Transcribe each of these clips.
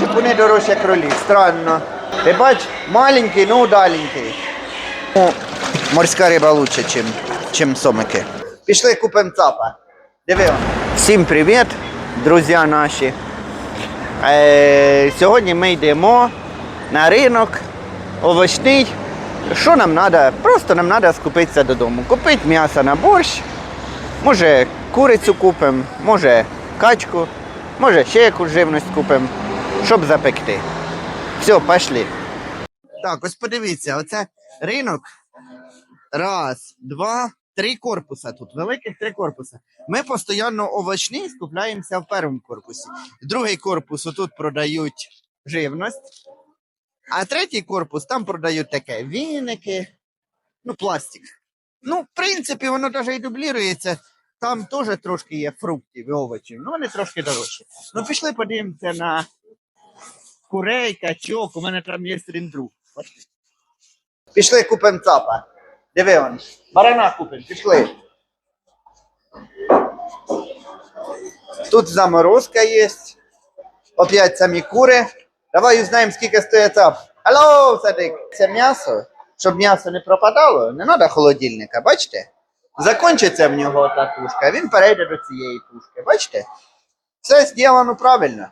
шипуни дорожче кролі. Странно. Ти бач, маленький, ну удаленький. Ну, морська риба лучше, чим, чим сомики. Пішли купимо цапа. Диви. Всім привіт, друзі наші. Е, сьогодні ми йдемо на ринок овочний. Що нам треба? Просто нам треба скупитися додому. Купити м'ясо на борщ. Може курицю купимо, може качку, може ще якусь живність купимо, щоб запекти. Все, пішли. Так, ось подивіться, оце ринок. Раз, два, три корпуса тут. Великих три корпуса. Ми постійно овочні скупляємося в першому корпусі. Другий корпус тут продають живність. А третій корпус там продають таке віники, ну, пластик. Ну, в принципі, воно навіть і дублірується. Там теж трошки є фруктів і овочів, ну вони трошки дорожчі. Ну, пішли подивимося на курей, качок. У мене там є ріндруг. Пішли купимо цапа. Диви он. Барана купимо, пішли. Тут заморозка є. Опять самі кури. Давай узнаємо, скільки стоїть цап. Алло, Садик. Це м'ясо. Щоб м'ясо не пропадало, не треба холодильника, бачите? Закончиться в нього та тушка, він перейде до цієї тушки. Бачите? Все зроблено правильно.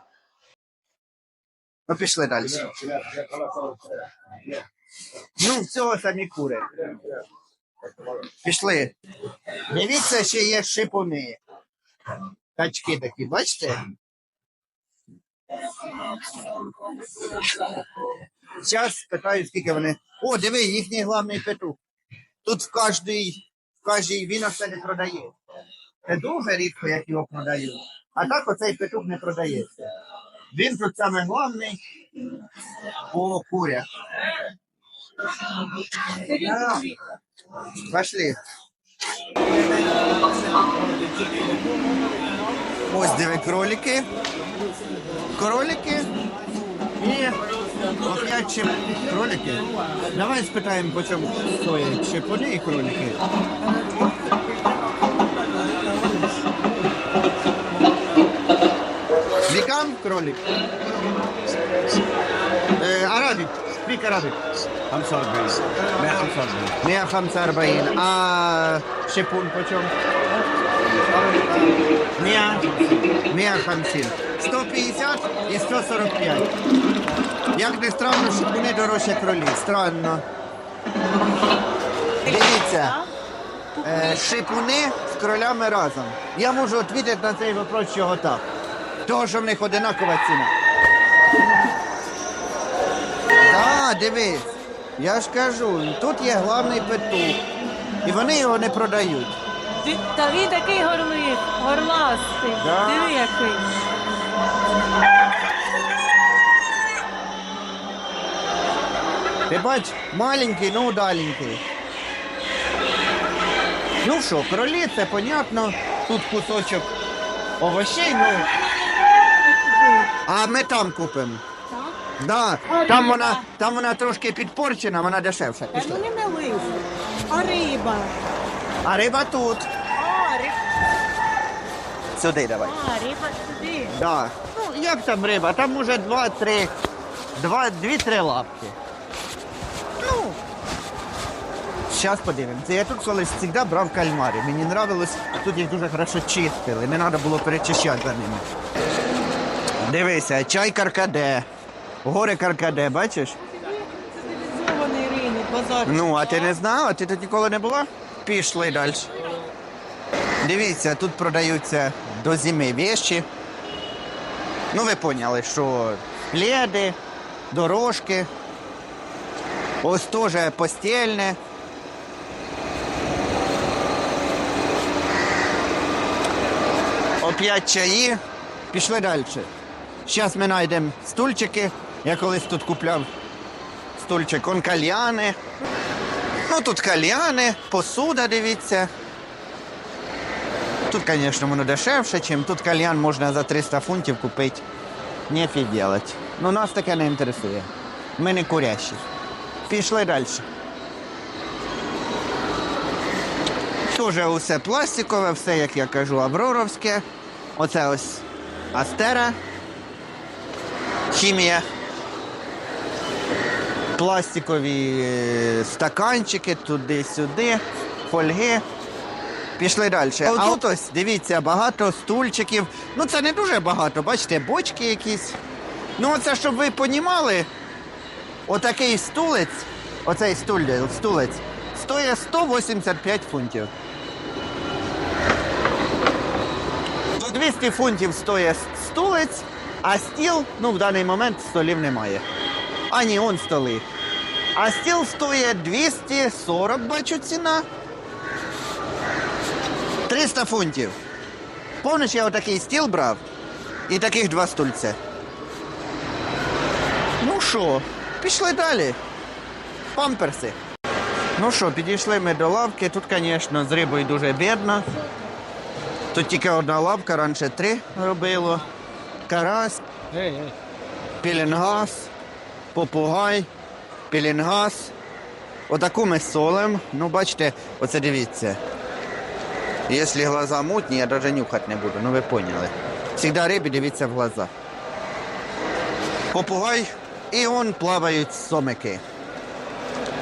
Ну, пішли далі. Ну, всього самі кури. Пішли. Дивіться, ще є шипуни. Качки такі, бачите? Зараз спитаю, скільки вони. О, диви, їхній главний петух. Тут в кожній, в кожній він оце не продає. Це дуже рідко, як його продають. А так оцей петух не продається. Він тут саме головний по курях. Пошли. Ось диви кролики. Кролики. І ще кролики. Давай спитаємо, по чому стоять шипуни і кролики. Кролик. Е, Арабік. Спік арабік. 45 145 Мія хамса арбаїн. А шипун по чому? Мія. Мія 150 і 145. Як не странно, шипуни дорожче кролі. Странно. Дивіться. Е, шипуни з кролями разом. Я можу відповідати на цей вопрос, чого так. Того, що в них одинакова ціна. Так, дивись. Я ж кажу, тут є главний петух. І вони його не продають. Ти- Та він такий горлик, горластий. Да. Диви який. Ти бач, маленький, ну удаленький. Ну що, кролі, це понятно. Тут кусочок овощей, ну. А ми там купимо. Да, там вона, там вона трошки підпорчена, вона дешевша. Та вони не вийшли. А риба? А риба тут. А, риба. Сюди давай. А, риба сюди. Да. Ну, як там риба? Там уже два-три, два, дві-три лапки. Ну, зараз подивимося. Я тут колись завжди брав кальмари. Мені нравилось, тут їх дуже хорошо чистили, не треба було перечищати за ними. Дивися, чай каркаде. Горе каркаде, бачиш? Цивілізований ринок, базар. Ну, а ти не знала? Ти тут ніколи не була? Пішли далі. Дивіться, тут продаються до зими вещі. Ну, ви поняли, що пледи, дорожки. Ось теж постільне. Опять чаї. Пішли далі. Зараз ми знайдемо стульчики. Я колись тут купляв стульчик, он кальяни. Ну тут кальяни, посуда, дивіться. Тут, звісно, воно дешевше, чим тут кальян можна за 300 фунтів купити. Нефіг делать. Ну нас таке не інтересує. Ми не курящі. Пішли далі. Дуже усе пластикове, все, як я кажу, авроровське. Оце ось Астера. Хімія. Пластикові е, стаканчики туди-сюди, фольги. Пішли далі. А тут ось, дивіться, багато стульчиків. Ну це не дуже багато, бачите, бочки якісь. Ну, оце, щоб ви понімали, отакий стулець, оцей стулець, стоїть 185 фунтів. 200 фунтів стоїть стулець, а стіл, ну в даний момент столів немає. А ні, он столи. А стіл стоїть 240, бачу, ціна. 300 фунтів. Помниш, я отакий стіл брав і таких два стульця. Ну що, пішли далі. Памперси. Ну що, підійшли ми до лавки. Тут, звісно, з рибою дуже бідно. Тут тільки одна лавка, раніше три робило. Карась, пілінгас, попугай, пілінгас. Отаку ми солим. Ну, бачите, оце дивіться. Якщо глаза мутні, я навіть нюхати не буду, ну ви поняли. Всегда рибі дивіться в глаза. Попугай і он плавають сомики.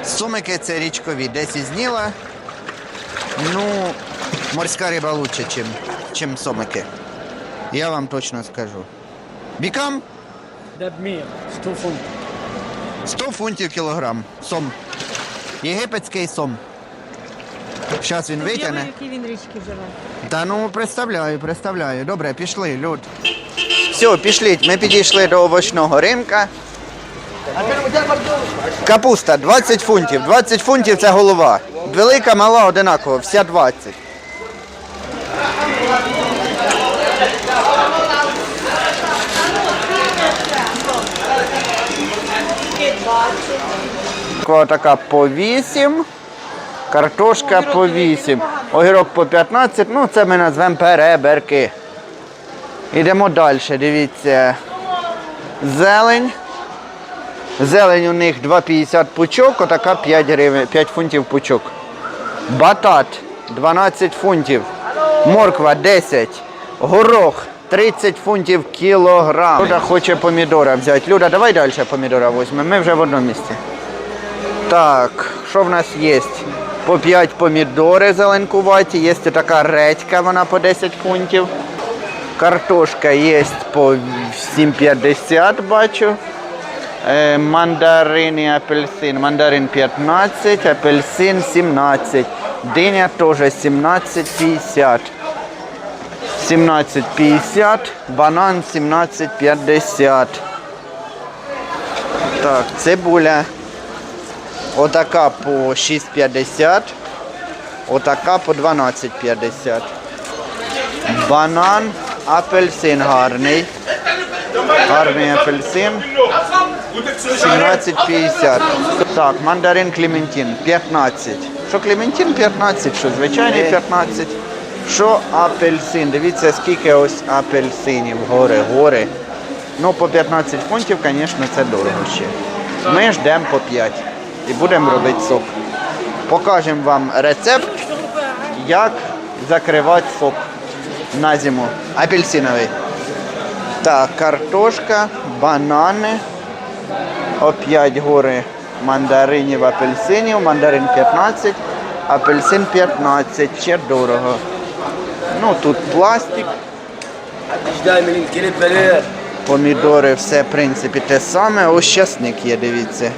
Сомики це річкові, десь із Ніла. Ну, морська риба лучше, чим, чим сомики. Я вам точно скажу. Бікам. It's two funt. 100 фунтів кілограм. Сом. Єгипетський сом. Зараз він витягне. які він річки живе. Та ну представляю, представляю. Добре, пішли, люд. Все, пішліть. Ми підійшли до овочного ринка. Капуста 20 фунтів. 20 фунтів це голова. Велика, мала, одинаково, вся 20. Морква така по 8, картошка по 8, огірок по 15, ну це ми назвемо переберки. Йдемо далі, дивіться. Зелень. Зелень у них 2,50 пучок, отака 5 гривень, 5 фунтів пучок. Батат 12 фунтів. Морква 10. Горох 30 фунтів кілограм. Люда хоче помідора взяти. Люда, давай далі помідора візьмемо. Ми вже в одному місці. Так, що в нас є? По 5 помідори зеленкуваті, є така редька, вона по 10 фунтів. Картошка є по 7,50 бачу. Е, мандарин і апельсин. Мандарин 15, апельсин 17. Диня теж 17,50. 17,50, банан 17,50. Так, цибуля. Отака по 6,50. Отака по 12,50. Банан, апельсин гарний. Гарний апельсин. 17,50. Так, мандарин Клементин 15. Що Клементин 15, що звичайний 15. Що апельсин? Дивіться, скільки ось апельсинів. Гори, гори. Ну, по 15 фунтів, звісно, це дорого ще. Ми ждемо по 5 і будемо робити сок. Покажемо вам рецепт, як закривати сок на зиму. Апельсиновий. Так, картошка, банани. Опять гори мандаринів, апельсинів, мандарин 15, апельсин 15, ще дорого. Ну тут пластик помідори, все в принципі те саме. Ось щасник є, дивіться.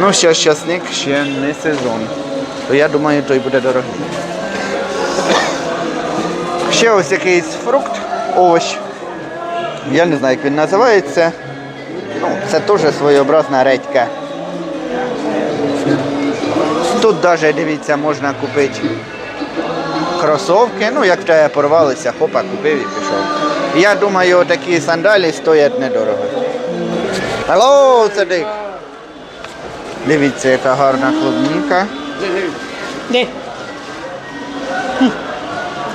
Ну, ще щасник ще не сезон. То я думаю, той буде дорогий. Ще ось якийсь фрукт, овощ. Я не знаю, як він називається. Ну, це теж своєобразна редька. Тут навіть, дивіться, можна купити кросовки. Ну, як в тебе порвалися, хопа, купив і пішов. Я думаю, такі сандалі стоять недорого. Алло, Цадик! Дивіться, яка гарна клубніка. Де?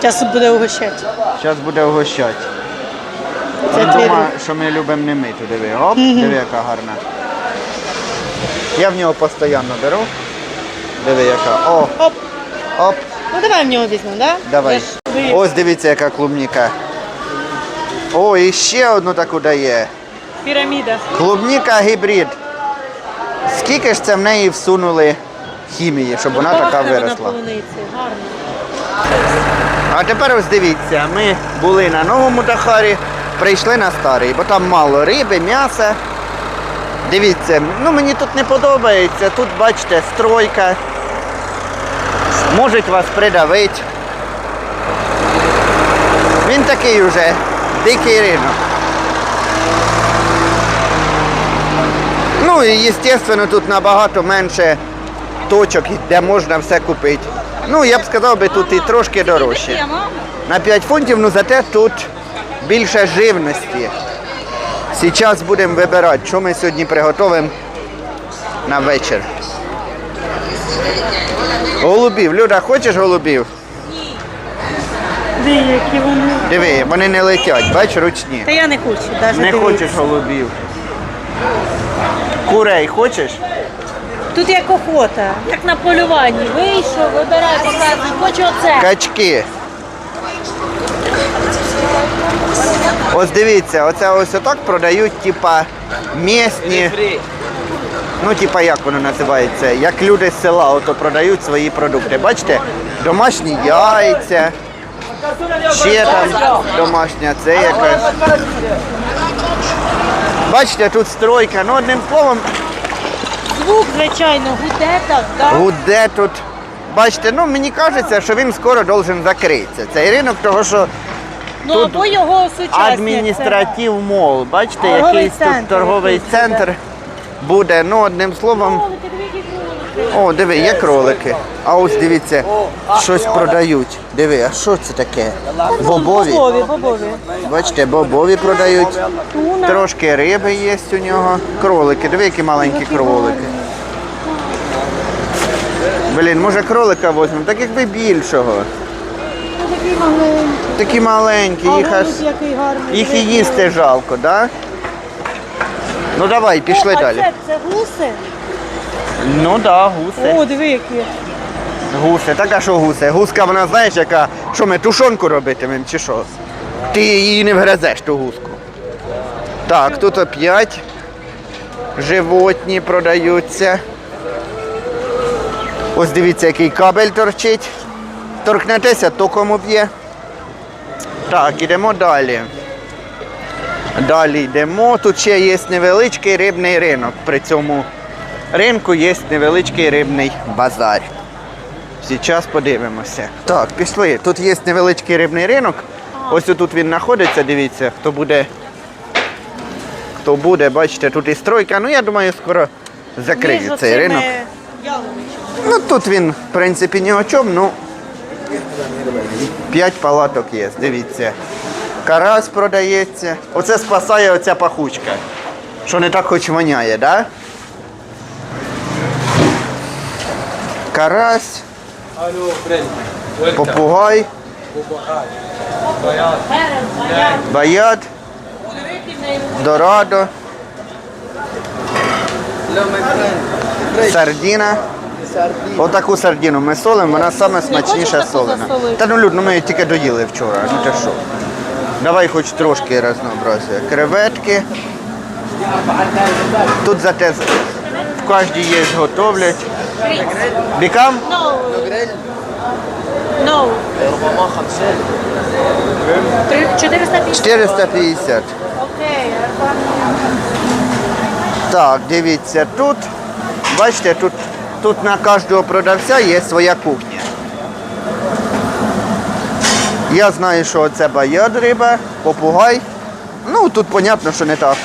Зараз буде угощати. Зараз буде вгощати. Це Він думає, що ми любимо не миту. Диви. Оп, диви, яка гарна. Я в нього постійно беру. Диви, яка. О, Оп. оп, Ну давай в нього візьмемо, да? давай. Ось дивіться, яка клубніка. О, і ще одну таку дає. Піраміда. Клубніка гібрид. Скільки ж це в неї всунули хімії, щоб вона така виросла? гарно. А тепер ось дивіться, ми були на новому Дахарі, прийшли на старий, бо там мало риби, м'яса. Дивіться, ну мені тут не подобається. Тут, бачите, стройка. Можуть вас придавити. Він такий уже дикий ринок. Ну і звісно, тут набагато менше точок, де можна все купити. Ну, я б сказав би, тут і трошки дорожче. На 5 фунтів, ну зате тут більше живності. Зараз будемо вибирати, що ми сьогодні приготуємо на вечір. Голубів. Люда, хочеш голубів? Диви, які вони. Диви, вони не летять, бач, ручні. Та я не хочу, навіть Не хочеш голубів. Курей хочеш? Тут як охота, як на полюванні. Вийшов, вибирай, показуй, хочу оце. Качки. Ось дивіться, оце ось отак продають, типа, місні. Ну, типа, як воно називається? Як люди з села ото продають свої продукти. Бачите? Домашні яйця. Ще там домашня, це якась. Бачите, тут стройка. Ну, одним словом, Звук, звичайно, гуде так, так? гуде тут. Бачите, ну мені кажеться, що він скоро должен закритися. Цей ринок, того що Ну тут або його сучасник. адміністратив мол. Бачите, Торговий якийсь тут торговий центр буде. Ну, одним словом, кролики. О, диви, є кролики. А ось дивіться, щось продають. Диви, а що це таке? Бобові. Бобові, бобові. Бачите, бобові продають. Трошки риби є у нього. Кролики. Диви, які маленькі кролики. Блін, може кролика візьмемо, так якби більшого. Такий маленький. Такі маленькі, їх аж їх і їсти жалко, да? Ну давай, пішли О, а далі. Це, це гуси? Ну да, гуси. О, диви, які. Гуси, так а що гуси? Гуска, вона знаєш, яка, що ми тушонку робитимемо чи що? Ти її не вгризеш, ту гуску. Так, тут опять животні продаються. Ось дивіться, який кабель торчить. Торкнетеся, током уб'є. Так, ідемо далі. Далі йдемо. Тут ще є невеличкий рибний ринок. При цьому ринку є невеличкий рибний базар. Зараз подивимося. Так, пішли. Тут є невеличкий рибний ринок. Ось тут він знаходиться, дивіться, хто буде. Хто буде, бачите, тут і стройка. Ну я думаю, скоро закриють цей ринок. Ну тут він, в принципі, ні о чому, ну. П'ять палаток є, дивіться. Карась продається. Оце спасає оця пахучка. Що не так хоч воняє, да? Карась, попугай, баят, дорадо, сардіна. Отаку сардіну ми солимо, вона саме смачніша солена. Та ну люд, ну ми її тільки доїли вчора, ну ти що. Давай хоч трошки разнообразия. Креветки. Тут зате в кожній є готовлять. No. 450. Три- 450. 450. Окей. Так, дивіться, тут, бачите, тут, тут на кожного продавця є своя кухня. Я знаю, що це баяд риба, попугай. Ну, тут понятно, що не так.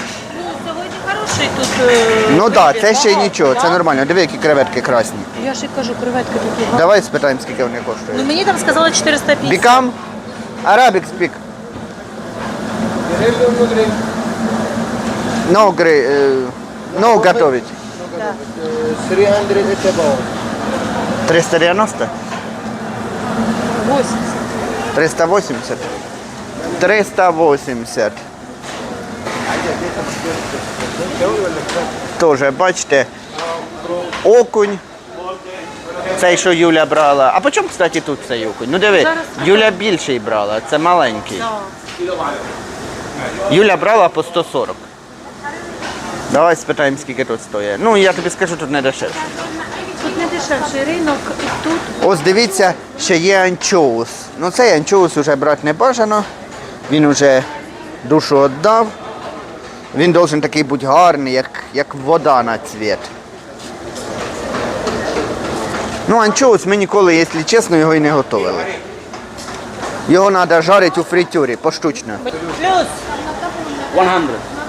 Ну, сьогодні хороший тут. е, Ну так, вибір, це ще й да? нічого, це Да? нормально. Диви, які креветки красні. Я ж і кажу, креветки такі. гарні. Давай спитаємо, скільки вони Ну коштують. мені там сказали 450. Бікам? Arabic speak. No, гри, е, no готовить. 300 it's about. 390? 80. 380? 380. Тоже, бачите, окунь. Цей, що Юля брала. А по чому, кстати, тут цей окунь? Ну диви, Юля більший брала, це маленький. Юля брала по 140. Давай спитаємо, скільки тут стоїть. Ну, я тобі скажу, тут не дешевше. Тут не дешевший ринок, тут Ось дивіться, ще є анчоус. Ну цей анчоус вже брати не бажано. Він вже душу віддав. Він должен такий бути гарний, як, як вода на цвіт. Ну, анчоус ми ніколи, якщо чесно, його і не готували. Його треба жарити у фритюрі поштучно. плюс 100.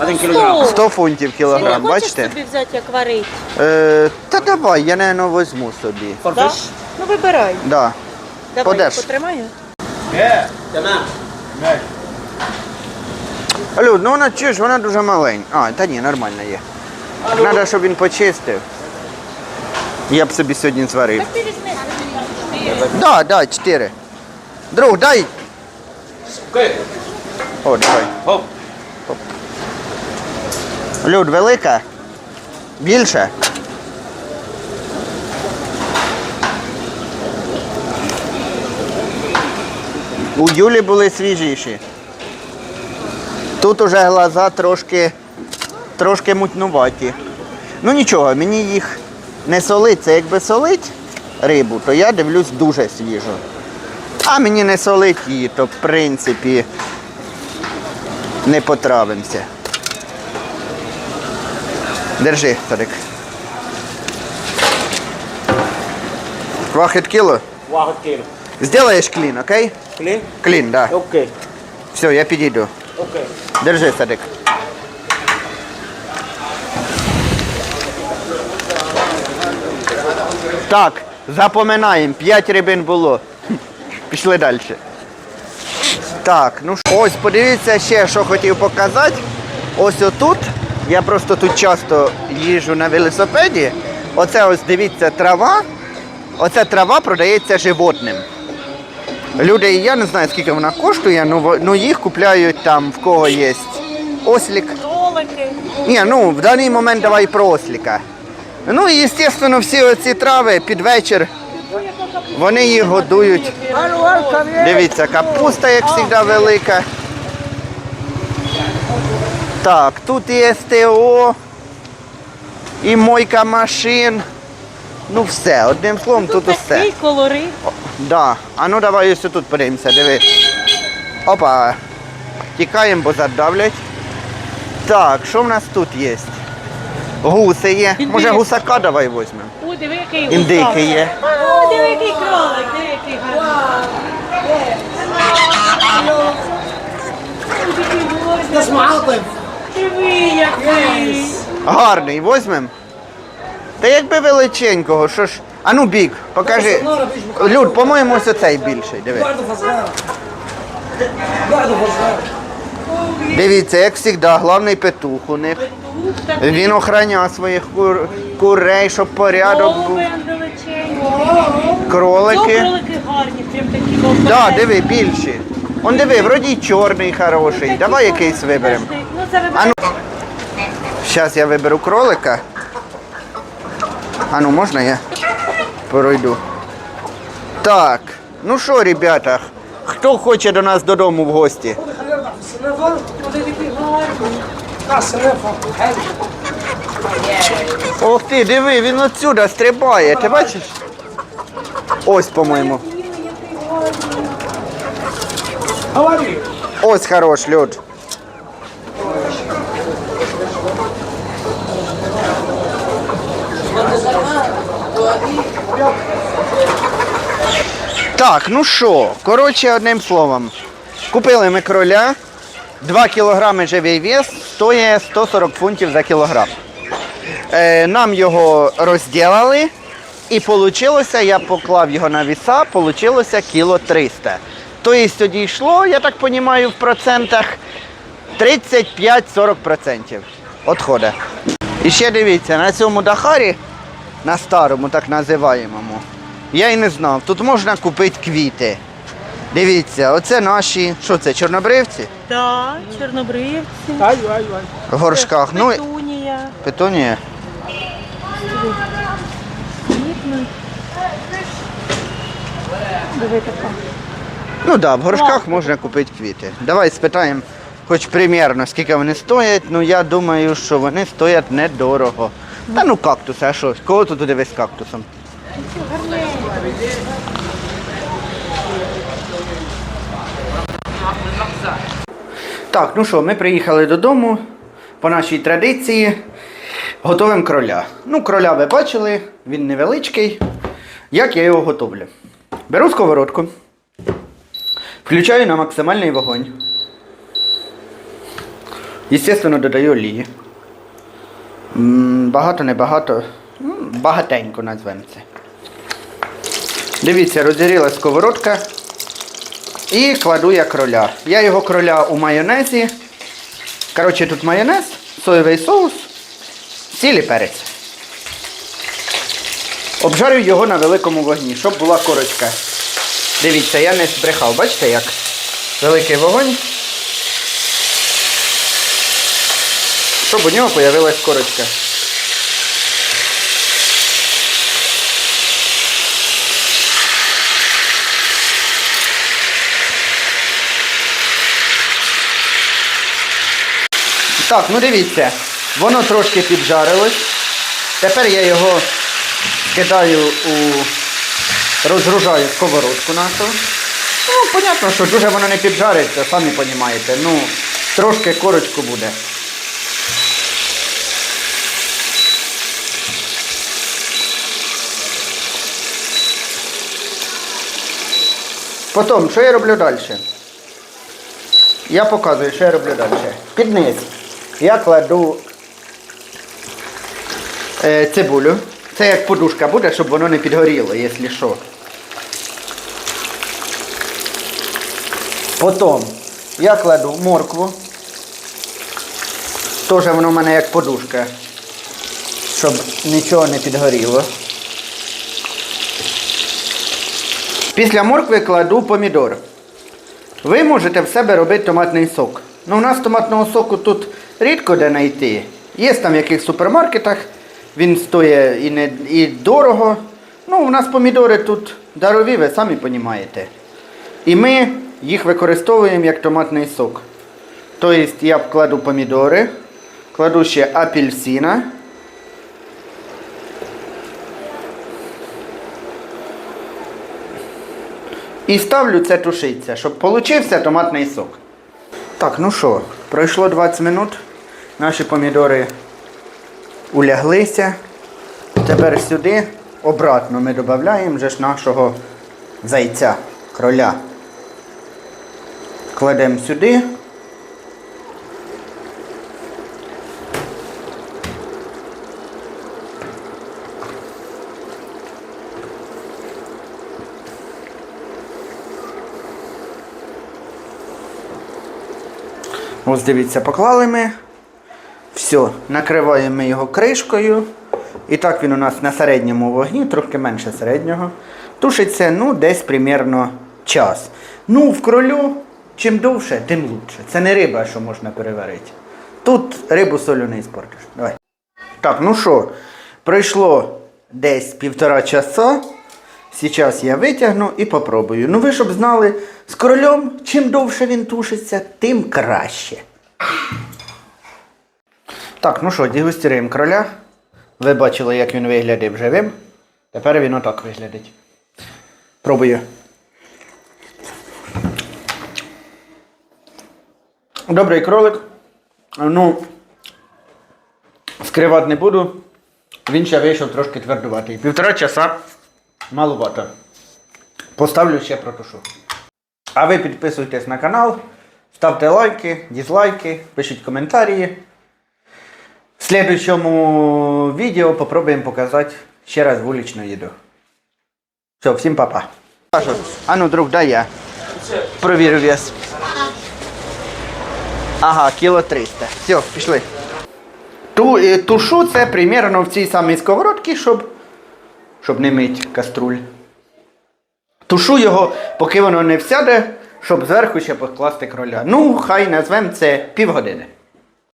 Один кілограм. 100. 100 фунтів Ти кілограм, хочеш бачите? собі взяти, як варить? Е, та давай, я не візьму собі. Да? Ну вибирай. Да. Давай, Подеш. потримаю. Тамам. Алло, ну вона чуєш, вона дуже маленька. А, та ні, нормально є. Треба, щоб він почистив. Я б собі сьогодні зварив. Ти візьми. Да, да, чотири. Друг, дай. Окей. О, давай. Хоп. Люд, велика? Більше? У Юлі були свіжіші. Тут уже глаза трошки, трошки мутнуваті. Ну нічого, мені їх не солить. Це якби солить рибу, то я дивлюсь дуже свіжо. А мені не солить її, то в принципі не потравимося. Держи, Тарик. Вахет кіло. Вахот кіло. Сделаєш клін, окей? Клін? Клін, да. Окей. Все, я підійду. Окей. Держи, Садик. Так, запоминаємо, 5 рибин було. Пішли далі. Так, ну що, ось подивіться ще, що хотів показати. Ось отут, я просто тут часто їжджу на велосипеді. Оце ось дивіться трава. Оця трава продається животним. Люди, я не знаю, скільки вона коштує, ну, ну їх купляють там, в кого є ослік. Кролики. Ні, ну в даний момент давай про осліка. Ну і, звісно, всі оці трави під вечір, вони їх годують. Дивіться, капуста, як завжди, велика. Так, тут і СТО, і мойка машин. Ну все, одним словом, тут усе. такий колорит. Да. А ну давай ось тут подивимося, диви. Опа. Тікаємо, бо задавлять. Так, що в нас тут є? Гуси є. Індик. Може гусака давай візьмемо. О, диви, який Індики є. О, диви, який кролик, диви, який гарний. Диви, який. Гарний, візьмемо. Та якби величенького, що ж. А ну бік, покажи. Люд, по-моєму, ось оцей більший. Диви. Дивіться, як завжди, головний петух у них. Він охороняє своїх кур... курей, щоб порядок був. Кролики. Кролики гарні, прям такі голуби. Диви, більші. Он диви, вроді й чорний хороший. Давай якийсь виберемо. Ну, вибирай. ну. Зараз я виберу кролика. А ну можна я пройду? Так, ну що, ребята, хто хоче до нас додому в гості? Ох ти, диви, він отсюда стрибає, ти бачиш? Ось, по-моєму. Ось хорош, льот. Так, ну що, коротше, одним словом. Купили ми кроля, 2 кілограми живий вес, стоїть 140 фунтів за кілограм. Е, нам його розділили, і вийшло, я поклав його на віса, вийшло кіло 300. Тобто тоді йшло, я так розумію, в процентах 35-40% відходу. І ще дивіться, на цьому Дахарі, на старому, так називаємому, я і не знав, тут можна купити квіти. Дивіться, оце наші, що це, чорнобривці? Да, чорнобривці. В горшках. Ну, і- Петунія. петунія. Квітнуть. Диви така. Ну так, да, в горшках можна купити квіти. Давай спитаємо, хоч примірно, скільки вони стоять, ну я думаю, що вони стоять недорого. Та ну кактуси, а що? Кого тут дивись з кактусом? Так, ну що, ми приїхали додому по нашій традиції. Готовимо кроля. Ну, кроля ви бачили, він невеличкий. Як я його готовлю? Беру сковородку, включаю на максимальний вогонь. Естественно, додаю олії. М, Багато, небагато. Ну, Багатенько назвемо це. Дивіться, розігріла сковородка. І кладу я кроля. Я його кроля у майонезі. Коротше, тут майонез, соєвий соус, і перець. Обжарю його на великому вогні, щоб була корочка. Дивіться, я не збрехав, бачите як? Великий вогонь. Щоб у нього з'явилась корочка. Так, ну дивіться, воно трошки піджарилось. Тепер я його кидаю у розгружаю сковородку нашу. Ну, понятно, що дуже воно не піджариться, самі розумієте. Ну, трошки корочку буде. Потім, що я роблю далі? Я показую, що я роблю далі. Під низ я кладу е, цибулю. Це як подушка буде, щоб воно не підгоріло, якщо що. Потім я кладу моркву. Теж воно в мене як подушка, щоб нічого не підгоріло. Після моркви кладу помідор. Ви можете в себе робити томатний сок. Ну, у нас томатного соку тут рідко де знайти. Є там в яких супермаркетах, він стоїть і, не, і дорого. Ну, у нас помідори тут дарові, ви самі розумієте. І ми їх використовуємо як томатний сок. Тобто я вкладу помідори, кладу ще апельсина. І ставлю це тушиться, щоб получився томатний сок. Так, ну що, пройшло 20 минут. Наші помідори уляглися. Тепер сюди обратно ми додаємо вже ж нашого зайця, кроля. Кладемо сюди. Ось дивіться, поклали ми. Все, накриваємо його кришкою. І так він у нас на середньому вогні, трохи менше середнього. Тушиться ну, десь примерно час. Ну, в кролю, чим довше, тим лучше. Це не риба, що можна переварити. Тут рибу солю не іспортиш. Давай. Так, ну що, пройшло десь півтора часа. Зараз я витягну і попробую. Ну ви щоб знали, з королем, чим довше він тушиться, тим краще. Так, ну що, дегустуємо кроля. Ви бачили, як він виглядав живим. Тепер він отак виглядить. Пробую. Добрий кролик. Ну, скривати не буду. Він ще вийшов трошки твердуватий. Півтора часа маловато. Поставлю ще протушу. А ви підписуйтесь на канал, ставте лайки, дізлайки, пишіть коментарі. В слідчому відео попробуємо показати ще раз вуличну їду. Все, всім папа. Паша, А ну, друг, дай я. Провірю вес. Ага, кіло 300. Все, пішли. Ту, е, тушу це примерно в цій самій сковородці, щоб, щоб не мить каструль. Тушу його, поки воно не всяде, щоб зверху ще покласти кроля. Ну, хай назвемо це півгодини.